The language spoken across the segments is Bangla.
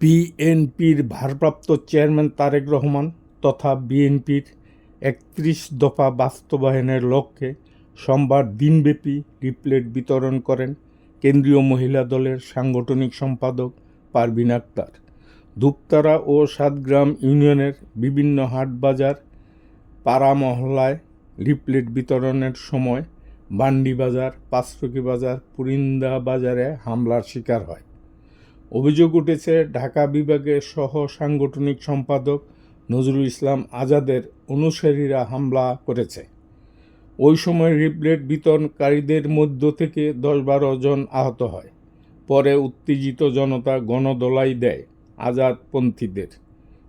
বিএনপির ভারপ্রাপ্ত চেয়ারম্যান তারেক রহমান তথা বিএনপির একত্রিশ দফা বাস্তবায়নের লক্ষ্যে সোমবার দিনব্যাপী লিফলেট বিতরণ করেন কেন্দ্রীয় মহিলা দলের সাংগঠনিক সম্পাদক পারভিন আক্তার। ধূপতারা ও সাতগ্রাম ইউনিয়নের বিভিন্ন হাটবাজার পাড়া মহল্লায় বিতরণের সময় বান্ডি বাজার পাঁচরকি বাজার পুরিন্দা বাজারে হামলার শিকার হয়। অভিযোগ উঠেছে, ঢাকা বিভাগের সহ সাংগঠনিক সম্পাদক নজরুল ইসলাম আজাদের অনুসারীরা হামলা করেছে। ওই সময় রিপ্লেট বিতরণকারীদের মধ্য থেকে দশ বারো জন আহত হয়। পরে উত্তেজিত জনতা গণদোলাই দেয় আজাদপন্থীদের।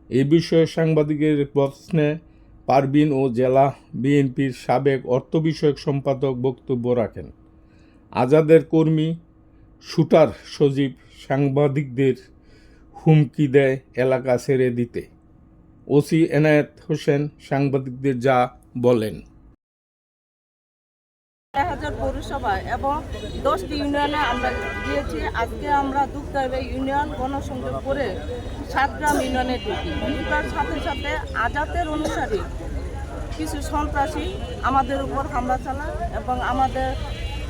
এ বিষয়ে সাংবাদিকের প্রশ্নে পারবিন ও জেলা বিএনপির সাবেক অর্থ বিষয়ক সম্পাদক বক্তব্য রাখেন। আজাদের কর্মী শুটার সজীব সাংবাদিকদের হুমকি দেয় এলাকা ছেড়ে দিতে। ওসি এনায়েত হোসেন সাংবাদিকদের যা বলেন। হাজার পৌরসভায় এবং দশটি ইউনিয়নে আমরা গিয়েছি। আজকে আমরা দুপদাইবে ইউনিয়ন গণসংযোগ করে সাতগ্রাম ইউনিয়নে ঢুকি। ঢুকার সাথে সাথে আজাতের অনুসারী কিছু সন্ত্রাসী আমাদের উপর হামলা চালায় এবং আমাদের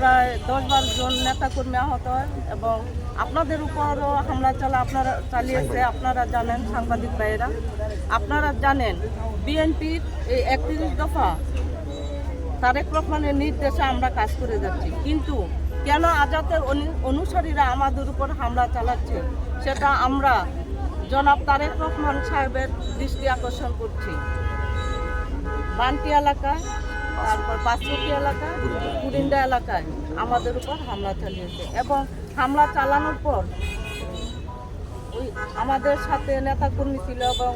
প্রায় দশ বারো জন নেতাকর্মী আহত হয় এবং আপনাদের উপরও হামলা চলা আপনারা চালিয়েছে, আপনারা জানেন সাংবাদিক ভাইয়েরা। আপনারা জানেন বিএনপির এই একত্রিশ দফা তারেক রহমানের নির্দেশে আমরা কাজ করে যাচ্ছি। কিন্তু কেন আজাতের অনুসারীরা আমাদের উপর হামলা চালাচ্ছে, সেটা আমরা জনাব তারেক রহমান সাহেবের দৃষ্টি আকর্ষণ করছি। বান্টি এলাকায় তারপর পাঁচরুটি এলাকা কুরিন্দা এলাকায় আমাদের উপর হামলা চালিয়েছে। এবং হামলা চালানোর পর ওই আমাদের সাথে নেতাকর্মী ছিল এবং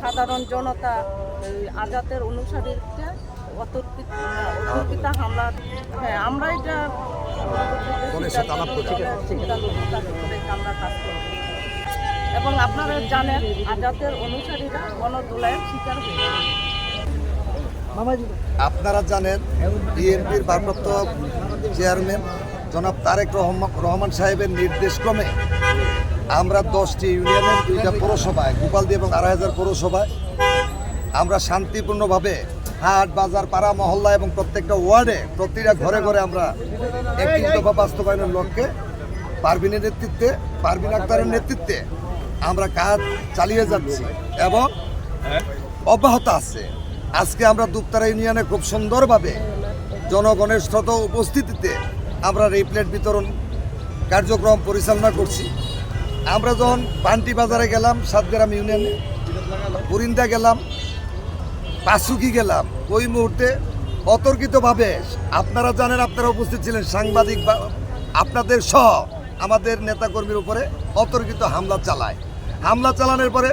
সাধারণ জনতা এই আজাতের অনুসারীকে অতর্কিত অতর্কিত হামলা হ্যাঁ আমরা এটা আমরা কাজ এবং আপনারা জানেন আজাদের অনুসারীরা গণদোলায়ের শিকার হয়েছে। আপনারা জানেন বিএনপির ভারপ্রাপ্ত চেয়ারম্যান জনাব তারেক রহমান সাহেবের নির্দেশক্রমে আমরা দশটি ইউনিয়নের দুইটা পৌরসভায়, গোপালদি এবং আড়াই হাজার পৌরসভায় আমরা শান্তিপূর্ণভাবে হাট, বাজার, পাড়া, মহল্লা এবং প্রত্যেকটা ওয়ার্ডে প্রতিটা ঘরে ঘরে আমরা একটি দফা বাস্তবায়নের লক্ষ্যে পারভিনের নেতৃত্বে, পারভিন আক্তারের নেতৃত্বে আমরা কাজ চালিয়ে যাচ্ছি এবং অব্যাহত আছে। আজকে আমরা দুপতারা ইউনিয়নে খুব সুন্দরভাবে জনগণের শত উপস্থিতিতে আমরা রিপ্লেট বিতরণ কার্যক্রম পরিচালনা করছি। আমরা যখন পান্টি বাজারে গেলাম, সাতগ্রাম ইউনিয়নে, পুরিন্দা গেলাম, পাসুকি গেলাম, ওই মুহূর্তে অতর্কিতভাবে আপনারা জানেন, আপনারা উপস্থিত ছিলেন সাংবাদিক বা আপনাদের সহ আমাদের নেতাকর্মীর উপরে অতর্কিত হামলা চালায়। হামলা চালানোর পরে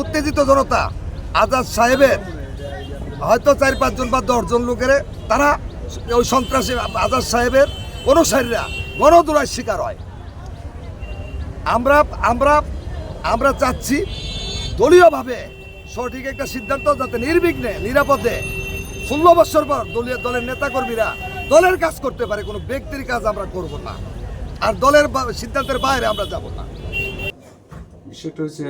উত্তেজিত জনতা আজাদ সাহেবের হয়তো চার পাঁচজন বা দশজন লোকের তারা ওই সন্ত্রাসী আজাদ সাহেবের অনুসারীরা গণদোলার শিকার হয়। আমরা আমরা আমরা চাচ্ছি দলীয়ভাবে সঠিক একটা সিদ্ধান্ত যাতে নির্বিঘ্নে, নিরাপদে ষোলো বছর পর দলীয় দলের নেতাকর্মীরা দলের কাজ করতে পারে, কোনো ব্যক্তির কাজ আমরা করব না। আর দলের সিদ্ধান্তের বাইরে আমরা যাব না। বিষয়টা হচ্ছে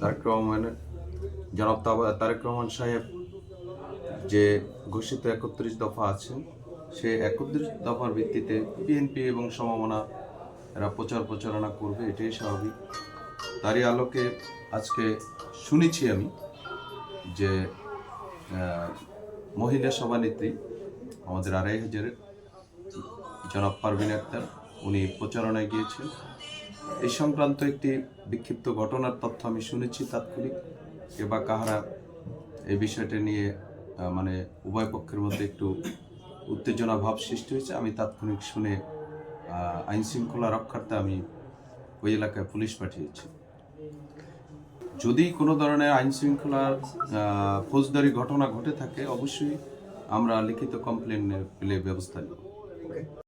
তারেক রহমানের জনাব তারেক রহমান সাহেব যে ঘোষিত একত্রিশ দফা আছে সে একত্রিশ দফার ভিত্তিতে বিএনপি এবং সমমনা এরা প্রচার প্রচারণা করবে, এটাই স্বাভাবিক। তারই আলোকে আজকে শুনেছি আমি যে মহিলা সভানেত্রী আমাদের আড়াই হাজারের জনাব পারভিন আক্তার, উনি প্রচারণায় গিয়েছেন। এই সংক্রান্ত একটি বিক্ষিপ্ত ঘটনার তথ্য আমি শুনেছি তাৎক্ষণিক। কে বা কাহারা এই বিষয়টা নিয়ে মানে উভয় পক্ষের মধ্যে একটু উত্তেজনা ভাব সৃষ্টি হয়েছে। আমি তাৎক্ষণিক শুনে আইন শৃঙ্খলা রক্ষার্থে আমি ওই এলাকায় পুলিশ পাঠিয়েছি। যদি কোনো ধরনের আইন শৃঙ্খলার ফৌজদারি ঘটনা ঘটে থাকে, অবশ্যই আমরা লিখিত কমপ্লেন পেলে ব্যবস্থা নেব।